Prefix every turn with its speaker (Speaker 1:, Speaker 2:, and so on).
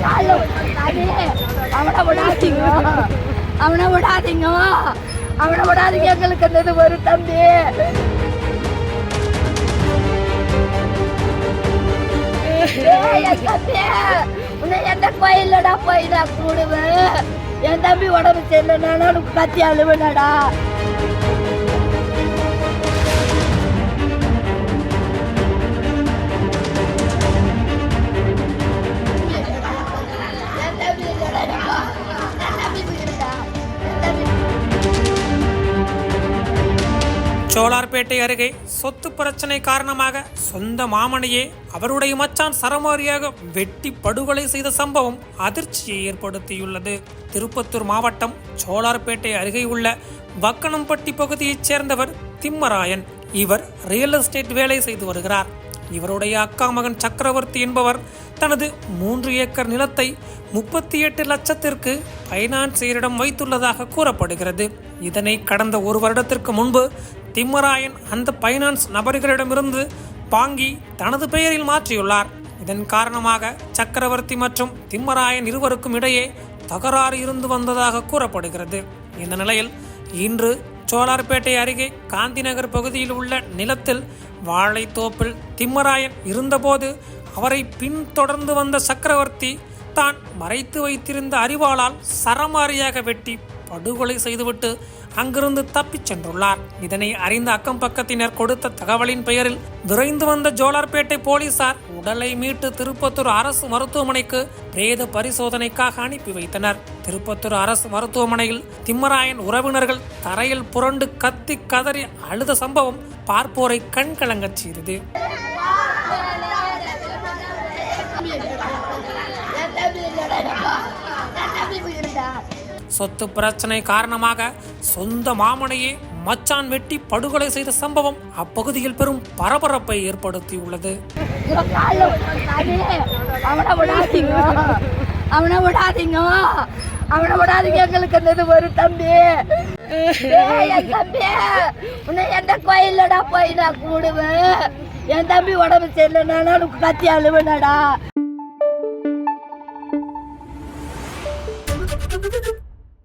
Speaker 1: காலைல விட்டாதே. அவனை விடாதீங்க அவனை விடாதீங்க அவனை விடாதீங்க எங்களுக்கு அந்த இது வரும் தம்பி என் தம்பி உன்னை எந்த கோயிலடா போய் நான் கூடுவேன் என் தம்பி உடம்பு சரியில்லைனா கத்தி அழுவனடா
Speaker 2: சோலார்பேட்டை அருகே சொத்து பிரச்சனை காரணமாக சொந்த மாமனையே அவருடைய மச்சான் சரமாரியாக வெட்டி படுகொலை செய்த சம்பவம் அதிர்ச்சியை ஏற்படுத்தியுள்ளது. திருப்பத்தூர் மாவட்டம் சோலார்பேட்டை அருகே உள்ள வக்கனம்பட்டி பகுதியைச் சேர்ந்தவர் திம்மராயன். இவர் ரியல் எஸ்டேட் வேலை செய்து வருகிறார். இவருடைய அக்கா மகன் சக்கரவர்த்தி என்பவர் தனது மூன்று ஏக்கர் நிலத்தை முப்பத்தி எட்டு லட்சத்திற்கு பைனான்சியரிடம் வைத்துள்ளதாக கூறப்படுகிறது. இதனை கடந்த ஒரு வருடத்திற்கு முன்பு திம்மராயன் அந்த பைனான்ஸ் நபர்களிடமிருந்து பாங்கி தனது பெயரில் மாற்றியுள்ளார். இதன் காரணமாக சக்கரவர்த்தி மற்றும் திம்மராயன் இருவருக்கும் இடையே தகராறு இருந்து வந்ததாக கூறப்படுகிறது. இந்த நிலையில் இன்று சோலார்பேட்டை அருகே காந்திநகர் பகுதியில் உள்ள நிலத்தில் வாழைத்தோப்பில் திம்மராயன் இருந்தபோது அவரை பின்தொடர்ந்து வந்த சக்கரவர்த்தி தான் மறைத்து வைத்திருந்த அறிவாளால் சரமாரியாக வெட்டி படுகொலை செய்துவிட்டு அங்கிருந்து தப்பிச் சென்றுள்ளார். இதனை அறிந்த அக்கம் பக்கத்தினர் கொடுத்த தகவலின் பெயரில் விரைந்து வந்த ஜோலார்பேட்டை போலீசார் உடலை மீட்டு திருப்பத்தூர் அரசு மருத்துவமனைக்கு பிரேத பரிசோதனைக்காக அனுப்பி வைத்தனர். திருப்பத்தூர் அரசு மருத்துவமனையில் திம்மராயன் உறவினர்கள் தரையில் புரண்டு கத்தி கதறி அழுத சம்பவம் பார்ப்போரை கண்கலங்கச் செய்தது. சொத்து பிரச்சனை காரணமாக சொந்த மாமனையே மச்சான் வெட்டி படுகொலை செய்த சம்பவம் அப்பகுதியில் பெரும் பரபரப்பை ஏற்படுத்தியுள்ளது.
Speaker 1: அவனை விடாதீங்க. அவனை விடாதீங்க. எங்களுக்கு அந்த இது வரும் தம்பி என் தம்பி உன்னை எந்த கோயில்லடா போய் நான் கூடுவேன்? என் தம்பி உடம்பு சரியில்லைன்னா உனக்கு கத்தி அழுவனடா.